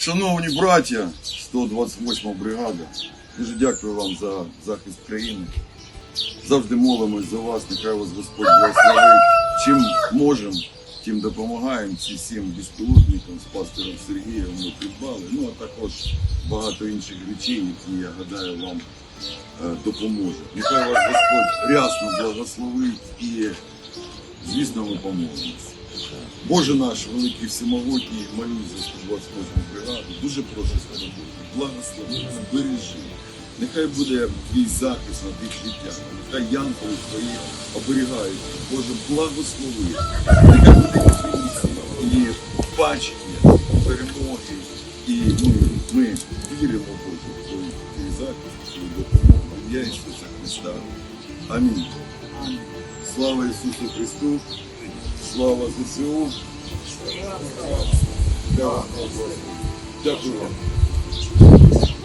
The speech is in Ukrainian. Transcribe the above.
Шановні браття, 128 бригада, дуже дякую вам за захист країни. Завжди молимось за вас, нехай вас Господь благословить. Чим можемо, тим допомагаємо. Ці сім безпілотникам з пастором Сергієм ми придбали. Ну а також багато інших речей, які я гадаю вам е, допоможуть. Нехай вас Господь рясно благословить і, звісно, ми. Боже наш, великий всемогутній, молюсь за 128 бригаду. Дуже прошу Боже, благослови, збережи. Нехай буде твій захист над їх життям. Нехай янголи твої оберігають. Боже, благослови. Нехай буде і бачення, перемоги. І ми, ми віримо, Боже, в твій, захист, в твою допомогу. Ім'я Ісуса Христа. Амінь. Слава Ісусу Христу! Слава ЗСУ! Дякую вам. Дякую вам.